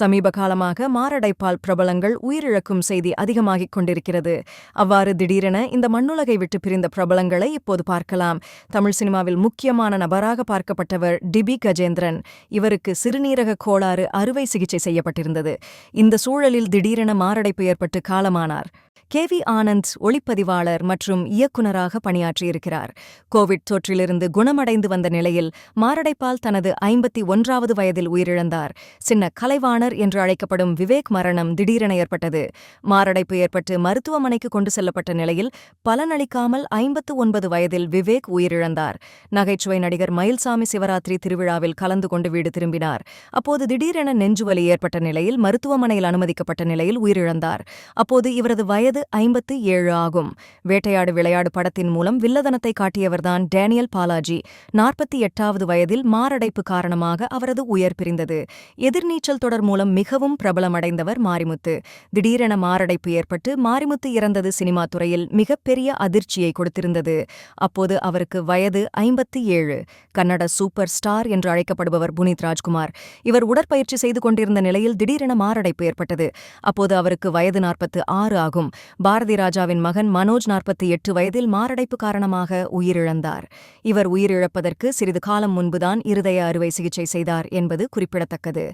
சமீப காலமாக மாரடைப்பால் பிரபலங்கள் உயிரிழக்கும் செய்தி அதிகமாகிக் கொண்டிருக்கிறது. அவ்வாறு திடீரென இந்த மண்ணுலகை விட்டு பிரிந்த பிரபலங்களை இப்போது பார்க்கலாம். தமிழ் சினிமாவில் முக்கியமான நபராக பார்க்கப்பட்டவர் டிபி கஜேந்திரன். இவருக்கு சிறுநீரக கோளாறு அறுவை சிகிச்சை செய்யப்பட்டிருந்தது. இந்த சூழலில் திடீரென மாரடைப்பு ஏற்பட்டு காலமானார். கே. வி. ஆனந்த் ஒளிப்பதிவாளர் மற்றும் இயக்குநராக பணியாற்றியிருக்கிறார். கோவிட் தொற்றிலிருந்து குணமடைந்து வந்த நிலையில் மாரடைப்பால் தனது ஐம்பத்தி ஒன்றாவது வயதில் உயிரிழந்தார். சின்ன கலைவாணர் என்று அழைக்கப்படும் விவேக் மரணம் திடீரென ஏற்பட்டது. மாரடைப்பு ஏற்பட்டு மருத்துவமனைக்கு கொண்டு செல்லப்பட்ட நிலையில் பலனளிக்காமல் ஐம்பத்து ஒன்பது வயதில் விவேக் உயிரிழந்தார். நகைச்சுவை நடிகர் மயில்சாமி சிவராத்திரி திருவிழாவில் கலந்து கொண்டு வீடு திரும்பினார். அப்போது திடீரென நெஞ்சுவலி ஏற்பட்ட நிலையில் மருத்துவமனையில் அனுமதிக்கப்பட்ட நிலையில் உயிரிழந்தார். அப்போது இவரது வயது ஐம்பத்து ஏழு ஆகும். வேட்டையாடு விளையாடு படத்தின் மூலம் வில்லதனத்தை காட்டியவர்தான் டேனியல் பாலாஜி. நாற்பத்தி எட்டாவது வயதில் மாரடைப்பு காரணமாக அவரது உயர் பிரிந்தது. எதிர்நீச்சல் தொடர் மூலம் மிகவும் பிரபலமடைந்தவர் மாரிமுத்து. திடீரென மாரடைப்பு ஏற்பட்டு மாரிமுத்து இறந்தது சினிமா துறையில் மிகப்பெரிய அதிர்ச்சியை கொடுத்திருந்தது. அப்போது அவருக்கு வயது ஐம்பத்தி ஏழு. கன்னட சூப்பர் ஸ்டார் என்று அழைக்கப்படுபவர் புனித் ராஜ்குமார். இவர் உடற்பயிற்சி செய்து கொண்டிருந்த நிலையில் திடீரென மாரடைப்பு ஏற்பட்டது. அப்போது அவருக்கு வயது நாற்பத்து ஆறு ஆகும். பாரதி ராஜாவின் மகன் மனோஜ் நாற்பத்தி எட்டு வயதில் மாரடைப்பு காரணமாக உயிரிழந்தார். இவர் உயிரிழப்பதற்கு சிறிது காலம் முன்புதான் இருதய அறுவை சிகிச்சை செய்தார் என்பது குறிப்பிடத்தக்கது.